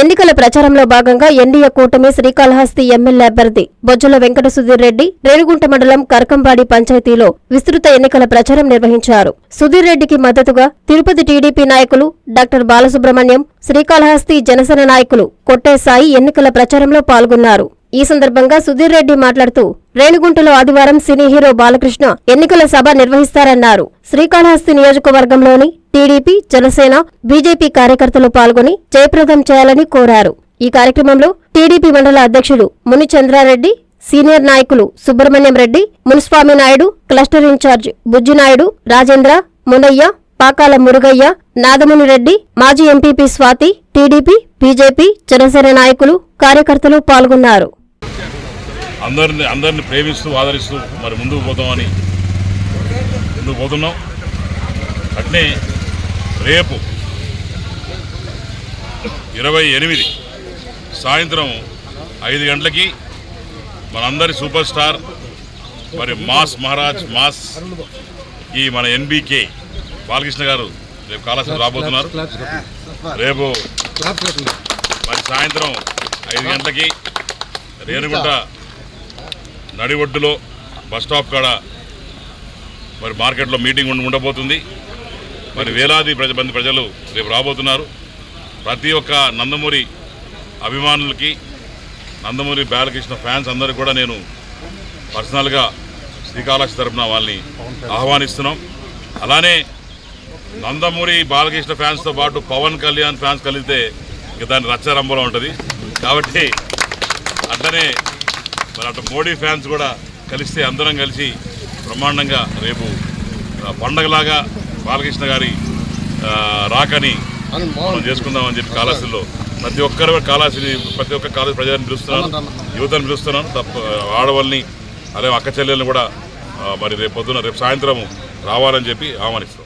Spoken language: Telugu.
ఎన్నికల ప్రచారంలో భాగంగా ఎన్డీఏ కూటమి శ్రీకాళహస్తి ఎమ్మెల్యే అభ్యర్థి బొజ్జల వెంకట సుధీర్ రెడ్డి రేణిగుంట మండలం కరకంబాడి పంచాయతీలో విస్తృత ఎన్నికల ప్రచారం నిర్వహించారు. సుధీర్ రెడ్డికి మద్దతుగా తిరుపతి టీడీపీ నాయకులు డాక్టర్ బాలసుబ్రహ్మణ్యం శ్రీకాళహస్తి జనసేన నాయకులు కొట్టేసాయి ఎన్నికల ప్రచారంలో పాల్గొన్నారు. ఈ సందర్భంగా సుధీర్ రెడ్డి మాట్లాడుతూ రేణిగుంటలో ఆదివారం సినీ హీరో బాలకృష్ణ ఎన్నికల సభ నిర్వహిస్తారన్నారు. శ్రీకాళహస్తి నియోజకవర్గంలోని టీడీపీ జనసేన బీజేపీ కార్యకర్తలు పాల్గొని జయప్రదం చేయాలని కోరారు. ఈ కార్యక్రమంలో టీడీపీ మండల అధ్యక్షుడు ముని చంద్రారెడ్డి సీనియర్ నాయకులు సుబ్రహ్మణ్యం రెడ్డి మునిస్వామి నాయుడు క్లస్టర్ ఇన్ఛార్జ్ బుజ్జినాయుడు రాజేంద్ర మునయ్య పాకాల మురుగయ్య నాదముని రెడ్డి మాజీ MPP Swathi TDP BJP Janasena నాయకులు కార్యకర్తలు పాల్గొన్నారు. అందరిని అందరిని ప్రేమిస్తూ ఆదరిస్తూ మరి ముందుకు పోతామని ముందుకు పోతున్నాం. అట్నే రేపు ఇరవై ఎనిమిది సాయంత్రం ఐదు గంటలకి మనందరి సూపర్ స్టార్ మరి మాస్ మహారాజ్ మాస్ ఈ మన ఎన్బికే బాలకృష్ణ గారు రేపు కాళాశాల రాబోతున్నారు. రేపు మరి సాయంత్రం ఐదు గంటలకి రేణుగుంట నడి ఒడ్డులో బస్ స్టాప్ కాడ మరి మార్కెట్లో మీటింగ్ ఉండబోతుంది. మరి వేలాది ప్రజ మంది ప్రజలు రేపు రాబోతున్నారు. ప్రతి ఒక్క నందమూరి అభిమానులకి నందమూరి బాలకృష్ణ ఫ్యాన్స్ అందరికీ కూడా నేను పర్సనల్గా శ్రీకాళహస్తి తరఫున వాళ్ళని ఆహ్వానిస్తున్నాం. అలానే నందమూరి బాలకృష్ణ ఫ్యాన్స్తో పాటు పవన్ కళ్యాణ్ ఫ్యాన్స్ కలిగితే ఇక దాని రచ్చారంభంలో ఉంటుంది. కాబట్టి అట్లనే మరి అటు మోడీ ఫ్యాన్స్ కూడా కలిస్తే అందరం కలిసి బ్రహ్మాండంగా రేపు పండగలాగా బాలకృష్ణ గారి రాకని మనం చేసుకుందామని చెప్పి కాళాశ్రీలో ప్రతి ఒక్కరు కాళాశ్రీ ప్రతి ఒక్క కాలేజీ ప్రజలను పిలుస్తున్నాను. యువతను పిలుస్తున్నాను. తప్ప ఆడవాళ్ళని అదే అక్క చెల్లెల్ని కూడా మరి రేపు పొద్దున రేపు సాయంత్రం రావాలని చెప్పి ఆహ్వానిస్తాం